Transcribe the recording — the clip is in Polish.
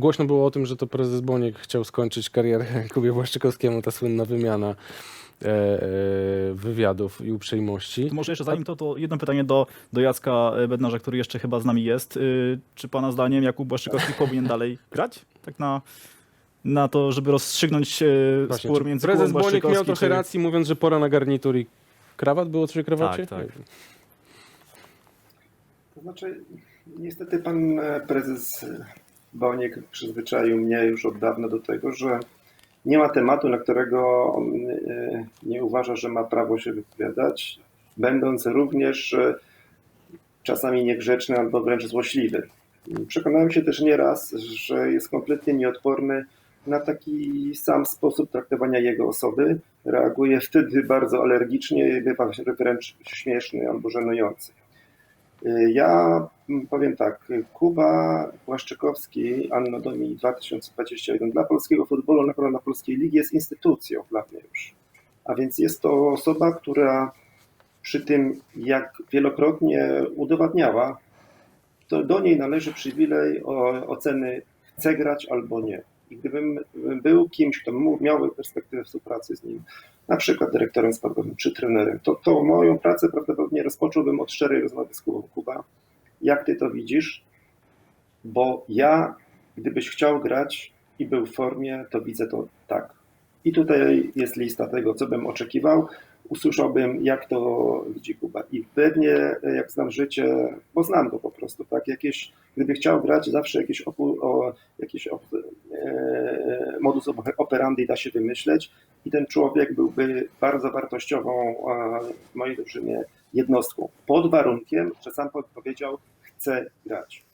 Głośno było o tym, że to prezes Boniek chciał skończyć karierę Kubie Błaszczykowskiemu, ta słynna wymiana e, e, wywiadów i uprzejmości. To może jeszcze zanim to, to jedno pytanie do, do Jacka Bednarza, który jeszcze chyba z nami jest. Y, Czy pana zdaniem Jakub Błaszczykowski powinien dalej grać? Tak na, na to, żeby rozstrzygnąć e, Właśnie, spór czy między prezes Kubą Boniek miał Błaszczykowskim, trochę czy- racji, mówiąc, że pora na garnitur i krawat. Było coś o krawacie? Tak, tak. To znaczy, niestety pan e, prezes Boniek przyzwyczaił mnie już od dawna do tego, że nie ma tematu, na którego on e, nie uważa, że ma prawo się wypowiadać, będąc również e, czasami niegrzeczny albo wręcz złośliwy. Przekonałem się też nieraz, że jest kompletnie nieodporny na taki sam sposób traktowania jego osoby. Reaguje wtedy bardzo alergicznie bywa wręcz śmieszny albo żenujący. Ja powiem tak, Kuba Błaszczykowski, Anno Domini 2021 dla polskiego futbolu, na pewno dla polskiej ligi jest instytucją dla mnie już. A więc jest to osoba, która przy tym, jak wielokrotnie udowadniała, to do niej należy przywilej oceny chce grać albo nie. I gdybym był kimś, kto miałby perspektywę współpracy z nim, na przykład dyrektorem sportowym czy trenerem, to, to moją pracę prawdopodobnie rozpocząłbym od szczerej rozmowy z Kubą. Kuba, jak ty to widzisz? Bo ja, gdybyś chciał grać i był w formie, to widzę to tak. I tutaj jest lista tego, co bym oczekiwał. Usłyszałbym, jak to widzi Kuba. I pewnie, jak znam życie, bo znam go po prostu, tak? Jakieś, gdyby chciał grać, zawsze jakieś, opu, o, jakieś modus operandi da się wymyśleć i ten człowiek byłby bardzo wartościową e, w mojej drużynie jednostką. Pod warunkiem, że sam powiedział, chce grać.